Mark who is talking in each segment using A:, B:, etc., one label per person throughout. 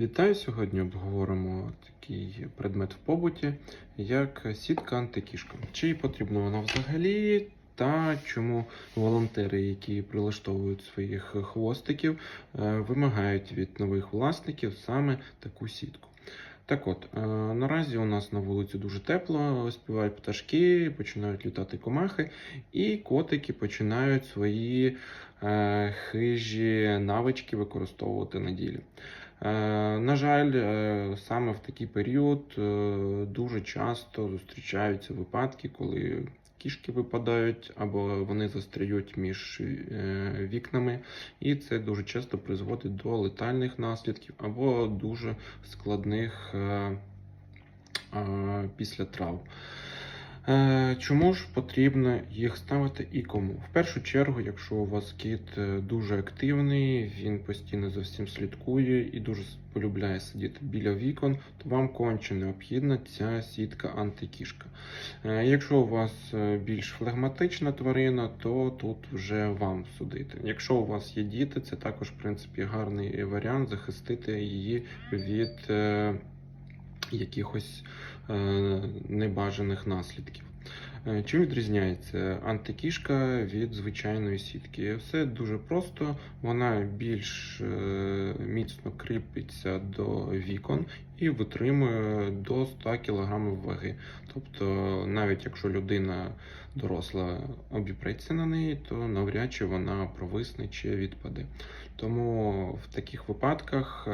A: Вітаю! Сьогодні обговоримо такий предмет в побуті, як сітка антикішка. Чи потрібна вона взагалі, та чому волонтери, які прилаштовують своїх хвостиків, е, вимагають від нових власників саме таку сітку. Так от, е, наразі у нас на вулиці дуже тепло, співають пташки, починають літати комахи, і котики починають свої е, хижі навички використовувати на ділі. Е, На жаль, саме в такий період дуже часто зустрічаються випадки, коли кішки випадають або вони застряють між е, вікнами, і це дуже часто призводить до летальних наслідків або дуже складних е, е, після травм. Е, Чому ж потрібно їх ставити і кому? В першу чергу, якщо у вас кіт е, дуже активний, він постійно за всім слідкує і дуже полюбляє сидіти біля вікон, то вам конче необхідна ця сітка антикішка. Е, Якщо у вас більш флегматична тварина, то тут вже вам судити. Якщо у вас є діти, це також в принципі гарний варіант захистити її від якихось е, небажаних наслідків. Е, Чим відрізняється антикішка від звичайної сітки? Все дуже просто, вона більш е, міцно кріпиться до вікон і витримує до 100 кг ваги. Тобто, навіть якщо людина доросла обіпреться на неї, то навряд чи вона провисне чи відпаде. Тому в таких випадках.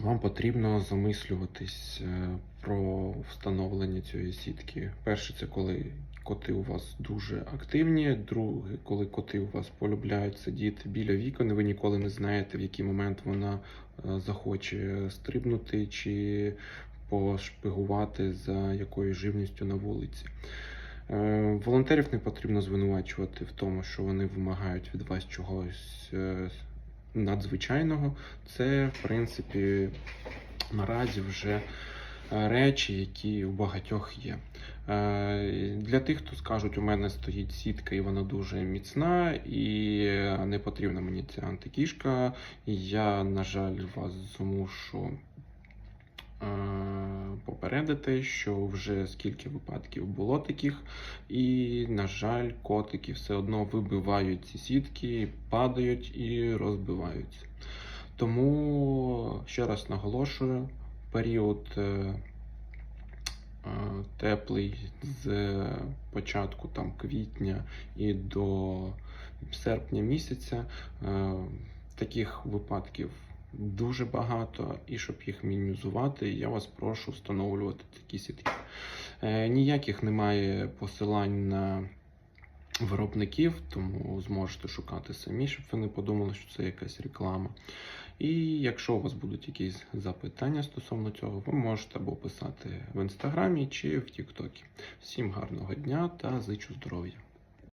A: Вам потрібно замислюватись е, про встановлення цієї сітки. Перше, це коли коти у вас дуже активні. Друге, коли коти у вас полюбляють сидіти біля вікон, ви ніколи не знаєте, в який момент вона е, захоче стрибнути чи пошпигувати за якоюсь живністю на вулиці. Е, Волонтерів не потрібно звинувачувати в тому, що вони вимагають від вас чогось надзвичайного. Це, в принципі, наразі вже е, речі, які у багатьох є. Е, Для тих, хто скажуть, у мене стоїть сітка і вона дуже міцна, і не потрібна мені ця антикішка. Я, на жаль, вас змушу е, попередити, що вже скільки випадків було таких, і, на жаль, котики все одно вибивають ці сітки, падають і розбиваються. Тому ще раз наголошую, період е, е, теплий з початку там, квітня і до серпня місяця. е, Таких випадків дуже багато, і щоб їх мінімізувати, я вас прошу встановлювати такі сітки. Е, Ніяких немає посилань на виробників, тому зможете шукати самі, щоб ви не подумали, що це якась реклама. І якщо у вас будуть якісь запитання стосовно цього, ви можете або писати в інстаграмі чи в Тіктокі. Всім гарного дня та зичу здоров'я!